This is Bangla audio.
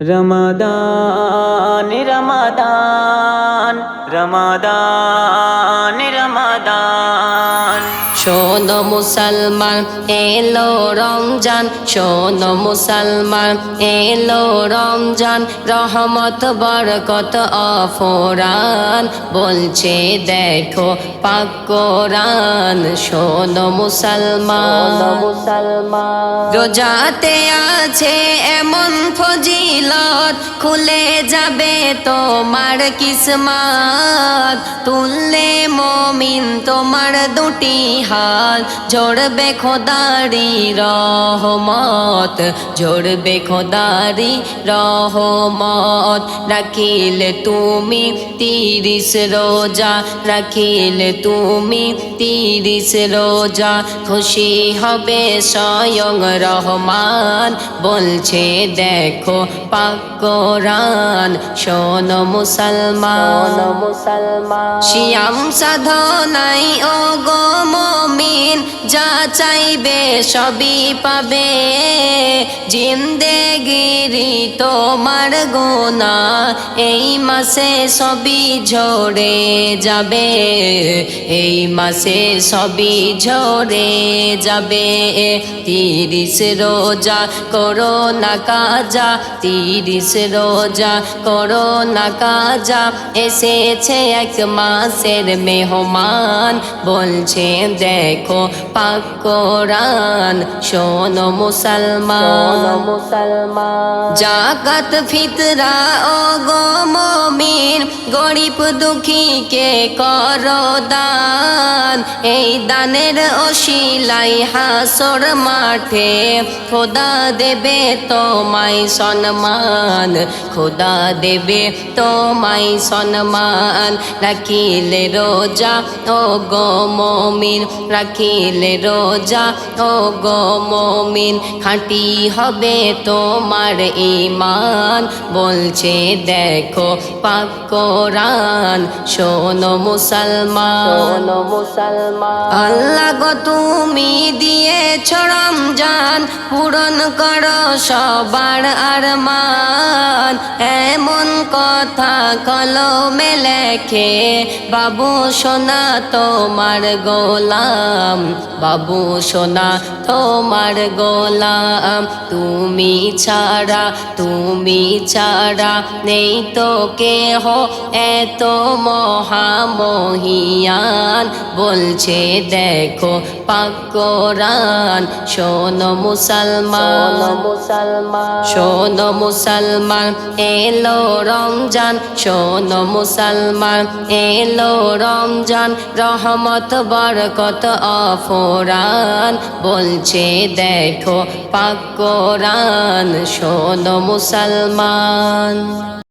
রমাদান রমাদান রমাদান। মুসলমান এলো রমজান। শোনো মুসলমান এলো রমজান। রহমত বরকত অফরান। বলছে দেখো পাক কোরআন। শোনো মুসলমান মুসলমান। রোজাতে আছে এমন ফজিলত। খুলে যাবে তোমার কিসমত। তুললে মমিন তোমার দুটি হাত। জড়বে খোদারি রহমত জড়বে খোদারি রহমত। রাখিলে তুমি তিরিশ রোজা, রাখিলে তুমি তিরিশ রোজা। খুশি হবে স্বয়ং রহমান, বলছে দেখো পাক কোরআন শোন মুসলমান। মুসলমান। শিয়াম সাধনাই ও যা চাইবে সবই পাবে। জিন্দেগিরি তোমার গোনা, এই মাসে সবই ঝরে যাবে। এই মাসে সবই ঝরে যাবে। তিরিশ রোজা করো না কাজা, তিরিশ রোজা করো না কাজা। এসেছে এক মাসের মেহমান, বলছে, দেখো পাক কোরআন শোনো মুসলমান। মুসলমান। জাকাত ফিতরা ও গো মমিন গরিব দুঃখীকে করো দান। এই দানের অশিলাই হাসর মাঠে খোদা দেবে তোমায় সম্মান। খোদা দেবে তোমায় সম্মান। রাখিলে রোজা ও গো মমিন রাখিলে রোজা। ও গো মমিন খাঁটি হবে তোমার ইমান বলছে দেখো পাক কোরআন শোনো মুসলমান। মুসলমান। আল্লাহ গো তুমি দিয়েছ রমজান পূরণ করো সবার আর আরমান। এমন কথা কলমে লেখে বাবু সোনা তোমার গোলাম। বাবু সোনা তোমার গোলাম। তুমি ছাড়া তুমি ছাড়া নেই তো কেহ। এত মহামহিয়ান বলছে দেখো পাক কোরআন। শোনো মুসলমান মুসলমান। শোনো মুসলমান এলো রমজান। শোনো মুসলমান এলো রমজান। রহমত বরকত অফরান বলছে দেখো পাক কোরআন শোনো মুসলমান।